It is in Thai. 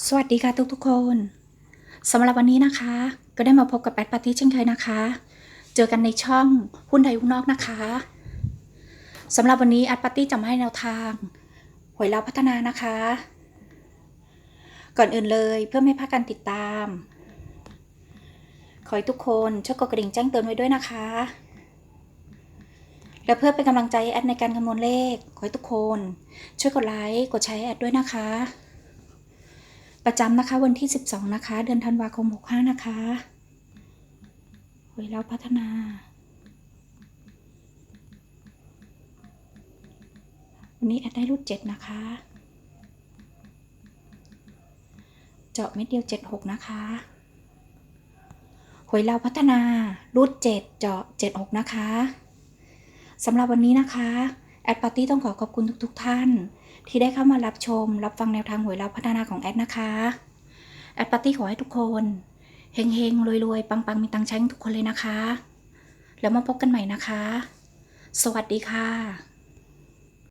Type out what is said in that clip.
สวัสดีค่ะทุกทุกๆคนสำหรับวันนี้นะคะ ก็ได้มาพบกับแอดปาร์ตี้เช่นเคยนะคะ เจอกันในช่องหุ้นไทยหุ้นนอกนะคะสำหรับวันนี้แอดปาร์ตี้จะมาให้แนวทางหวยเราพัฒนานะคะ ก่อนอื่นเลยเพื่อไม่พลาดการติดตาม ขอให้ทุกคนช่วยกดกระดิ่งแจ้งเตือนไว้ด้วยนะคะ และเพื่อเป็นกำลังใจแอดในการคำนวณเลข ขอให้ทุกคน ช่วยกดไลค์กดแชร์แอดด้วยนะคะ ประจำนะคะวันที่ 12 นะคะ เดือนธันวาคม 65 นะคะหวยเราพัฒนาวันนี้แอดได้รูด7นะคะ เจาะเม็ดเดียว76นะคะหวยเราพัฒนารูด7เจาะ76นะคะสำหรับวันนี้นะคะ แอดปาร์ตี้ต้องขอขอบคุณทุกๆทท่าน ที่ได้เข้ามารับชม รับฟังแนวทางหวยเราพัฒนาของแอดนะคะแอดปาร์ตี้ขอให้ทุกคนเฮงๆรวยๆ ปังๆ มีตังค์ใช้ทุกคนเลยนะคะ แล้วมาพบกันใหม่นะคะ สวัสดีค่ะ